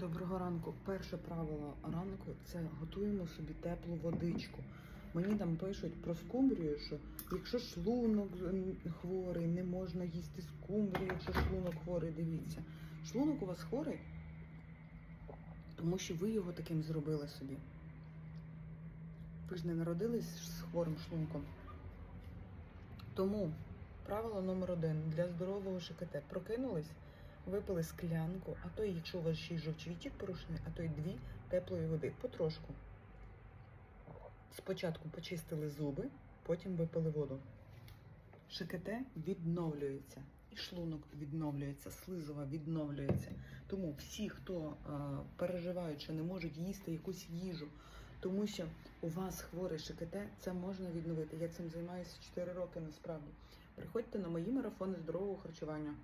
Доброго ранку. Перше правило ранку це готуємо собі теплу водичку. Мені там пишуть про скумбрію, що якщо шлунок хворий, не можна їсти скумбрію, якщо шлунок хворий, дивіться. Шлунок у вас хворий, тому що ви його таким зробили собі. Ви ж не народились з хворим шлунком. Тому правило номер один для здорового ШКТ. Прокинулись, випили склянку, а то якщо у вас ще й жовчвітік порушений, а то й дві теплої води. Потрошку. Спочатку почистили зуби, потім випили воду. ШКТ відновлюється. І шлунок відновлюється, слизова відновлюється. Тому всі, хто е, переживають, що не можуть їсти якусь їжу, тому що у вас хворий ШКТ, це можна відновити. Я цим займаюся 4 роки насправді. Приходьте на мої марафони здорового харчування.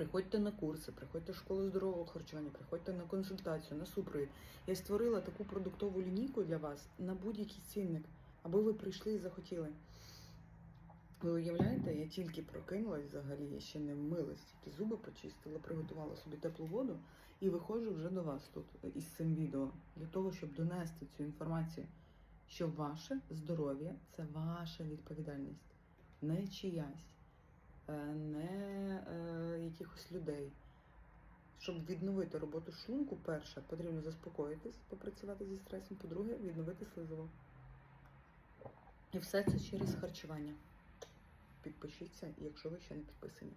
Приходьте на курси, приходьте в школу здорового харчування, приходьте на консультацію, на супровід. Я створила таку продуктову лінійку для вас на будь-який цінник, аби ви прийшли і захотіли. Ви уявляєте, я тільки прокинулась взагалі, я ще не вмилась, тільки зуби почистила, приготувала собі теплу воду і виходжу вже до вас тут із цим відео для того, щоб донести цю інформацію, що ваше здоров'я це ваша відповідальність, не чиясь, е, якихось людей. Щоб відновити роботу шлунку, перше, потрібно заспокоїтись, попрацювати зі стресом. По-друге, відновити слизову. І все це через харчування. Підпишіться, якщо ви ще не підписані.